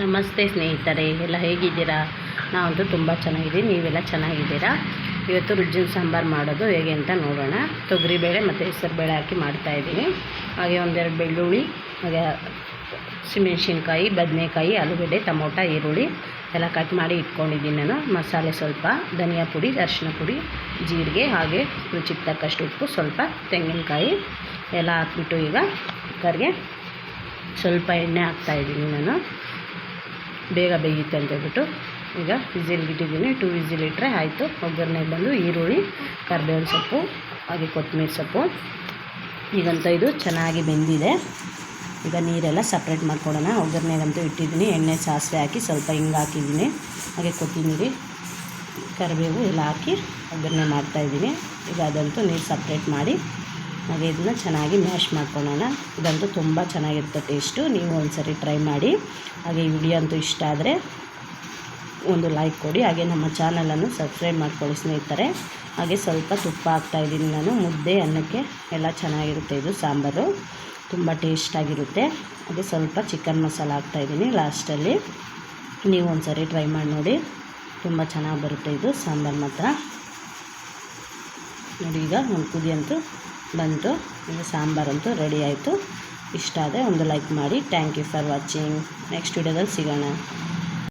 ನಮಸ್ತೆ ಸ್ನೇಹಿತರೆ, ಎಲ್ಲ ಹೇಗಿದ್ದೀರಾ? ನಾವಂತೂ ತುಂಬ ಚೆನ್ನಾಗಿದ್ದೀವಿ, ನೀವೆಲ್ಲ ಚೆನ್ನಾಗಿದ್ದೀರಾ? ಇವತ್ತು ರುಜ್ಜಿನ ಸಾಂಬಾರು ಮಾಡೋದು ಹೇಗೆ ಅಂತ ನೋಡೋಣ. ತೊಗರಿಬೇಳೆ ಮತ್ತು ಹೆಸರುಬೇಳೆ ಹಾಕಿ ಮಾಡ್ತಾಯಿದ್ದೀನಿ ಹಾಗೆ ಒಂದೆರಡು ಬೆಳ್ಳುಳ್ಳಿ, ಹಾಗೆ ಸಿಮೆಣ್ಸಿನ್ಕಾಯಿ ಬದನೆಕಾಯಿ, ಆಲೂಗಡ್ಡೆ, ಟೊಮೊಟ, ಈರುಳ್ಳಿ ಎಲ್ಲ ಕಟ್ ಮಾಡಿ ಇಟ್ಕೊಂಡಿದ್ದೀನಿ ನಾನು. ಮಸಾಲೆ ಸ್ವಲ್ಪ, ಧನಿಯಾ ಪುಡಿ ಅರಿಶಿನ ಪುಡಿ, ಜೀರಿಗೆ ಹಾಗೆ ರುಚಿಗೆ ತಕ್ಕಷ್ಟು ಉಪ್ಪು, ಸ್ವಲ್ಪ ತೆಂಗಿನಕಾಯಿ ಎಲ್ಲ ಹಾಕ್ಬಿಟ್ಟು ಈಗ ಕುಕ್ಕರ್ಗೆ ಸ್ವಲ್ಪ ಎಣ್ಣೆ ಹಾಕ್ತಾಯಿದ್ದೀನಿ ನಾನು. ಬೇಗ ಬೇಯುತ್ತೆ ಅಂತ ಹೇಳ್ಬಿಟ್ಟು ಈಗ ವಿಸಿಲ್ ಬಿಟ್ಟಿದ್ದೀನಿ. ಟು ವಿಸಿಲ್ ಇಟ್ಟರೆ ಆಯಿತು. ಒಗ್ಗರಣೆ ಬಂದು ಈರುಳ್ಳಿ, ಕರ್ಬೇವಿನ ಸೊಪ್ಪು, ಹಾಗೆ ಕೊತ್ತಂಬರಿ ಸೊಪ್ಪು. ಈಗಂತ ಇದು ಚೆನ್ನಾಗಿ ಬೆಂದಿದೆ. ಈಗ ನೀರೆಲ್ಲ ಸಪ್ರೇಟ್ ಮಾಡ್ಕೊಡೋಣ. ಒಗ್ಗರಣೆಗಂತೂ ಇಟ್ಟಿದ್ದೀನಿ. ಎಣ್ಣೆ, ಸಾಸಿವೆ ಹಾಕಿ ಸ್ವಲ್ಪ ಹಿಂಗೆ ಹಾಕಿದ್ದೀನಿ. ಹಾಗೆ ಕೊತ್ತಂಬರಿ, ಕರಿಬೇವು ಎಲ್ಲ ಹಾಕಿ ಒಗ್ಗರಣೆ ಮಾಡ್ತಾಯಿದ್ದೀನಿ ಈಗ ಅದಂತೂ ನೀರು ಸಪ್ರೇಟ್ ಮಾಡಿ ಹಾಗೆ ಇದನ್ನ ಚೆನ್ನಾಗಿ ಮ್ಯಾಶ್ ಮಾಡ್ಕೊಳ್ಳೋಣ. ಇದಂತೂ ತುಂಬ ಚೆನ್ನಾಗಿರುತ್ತೆ ಟೇಸ್ಟು ನೀವು ಒಂದ್ಸರಿ ಟ್ರೈ ಮಾಡಿ. ಹಾಗೆ ಈ ವಿಡಿಯೋ ಅಂತೂ ಇಷ್ಟ ಆದರೆ ಒಂದು ಲೈಕ್ ಕೊಡಿ. ಹಾಗೆ ನಮ್ಮ ಚಾನಲನ್ನು ಸಬ್ಸ್ಕ್ರೈಬ್ ಮಾಡ್ಕೊಳ್ಳಿ ಸ್ನೇಹಿತರೆ. ಹಾಗೆ ಸ್ವಲ್ಪ ತುಪ್ಪ ಹಾಕ್ತಾಯಿದ್ದೀನಿ ನಾನು. ಮುದ್ದೆ, ಅನ್ನಕ್ಕೆ ಎಲ್ಲ ಚೆನ್ನಾಗಿರುತ್ತೆ ಇದು, ಸಾಂಬಾರು. ತುಂಬ ಟೇಸ್ಟಾಗಿರುತ್ತೆ ಹಾಗೆ ಸ್ವಲ್ಪ ಚಿಕನ್ ಮಸಾಲ ಹಾಕ್ತಾಯಿದ್ದೀನಿ ಲಾಸ್ಟಲ್ಲಿ ನೀವು ಒಂದ್ಸರಿ ಟ್ರೈ ಮಾಡಿ ನೋಡಿ. ತುಂಬ ಚೆನ್ನಾಗಿ ಬರುತ್ತೆ ಇದು, ಸಾಂಬಾರು ಮಾತ್ರ. ನೋಡಿ ಈಗ ಒಂದು ಕುದಿ ಅಂತೂ ಬಂತು ಈಗ ಸಾಂಬಾರಂತೂ ರೆಡಿ ಆಯಿತು. ಇಷ್ಟ ಆದರೆ ಒಂದು ಲೈಕ್ ಮಾಡಿ. Thank you for watching next ವಿಡಿಯೋದಲ್ಲಿ ಸಿಗೋಣ.